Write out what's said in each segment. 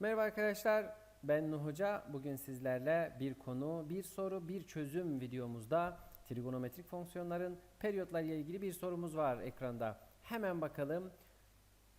Merhaba arkadaşlar, ben Nuh Hoca. Bugün sizlerle bir konu, bir soru, bir çözüm videomuzda trigonometrik fonksiyonların periyotlarıyla ilgili bir sorumuz var ekranda. Hemen bakalım.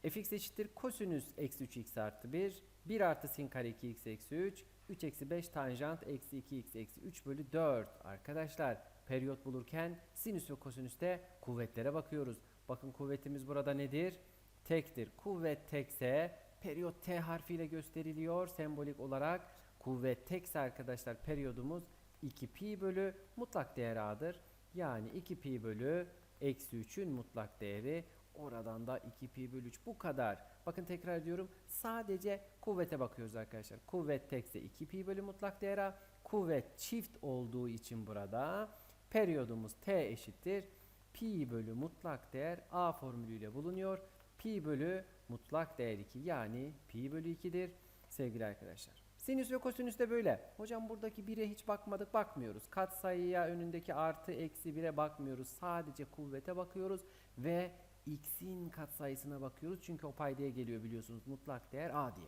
fx eşittir kosinüs eksi 3x artı 1, 1 artı sin kare 2x eksi 3, 3 eksi 5 tanjant eksi 2x eksi 3 bölü 4. Arkadaşlar periyot bulurken sinüs ve kosinüste kuvvetlere bakıyoruz. Bakın kuvvetimiz burada nedir? Tektir. Kuvvet tekse periyot T harfiyle gösteriliyor sembolik olarak. Kuvvet tekse arkadaşlar periyodumuz 2 pi bölü mutlak değer A'dır. Yani 2 pi bölü eksi 3'ün mutlak değeri oradan da 2 pi bölü 3 bu kadar. Bakın tekrar ediyorum sadece kuvvete bakıyoruz arkadaşlar. Kuvvet tekse 2 pi bölü mutlak değer A. Kuvvet çift olduğu için burada periyodumuz T eşittir. Pi bölü mutlak değer A formülüyle bulunuyor. Pi bölü mutlak değer 2 yani pi bölü 2'dir sevgili arkadaşlar. Sinüs ve kosinüs de böyle. Hocam buradaki 1'e hiç bakmadık bakmıyoruz. Katsayıya önündeki artı eksi 1'e bakmıyoruz. Sadece kuvvete bakıyoruz ve x'in katsayısına bakıyoruz. Çünkü o paydaya geliyor biliyorsunuz mutlak değer a diye.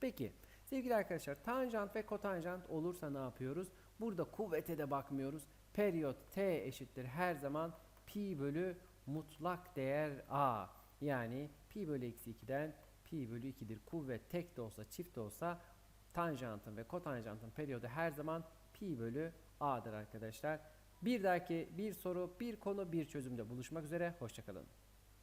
Peki sevgili arkadaşlar tanjant ve kotanjant olursa ne yapıyoruz? Burada kuvvete de bakmıyoruz. Periyot t eşittir her zaman pi bölü mutlak değer a. Yani pi bölü eksi 2'den pi bölü 2'dir. Kuvvet tek de olsa çift de olsa tanjantın ve kotanjantın periyodu her zaman pi bölü a'dır arkadaşlar. Bir dahaki bir soru, bir konu, bir çözümde buluşmak üzere. Hoşçakalın.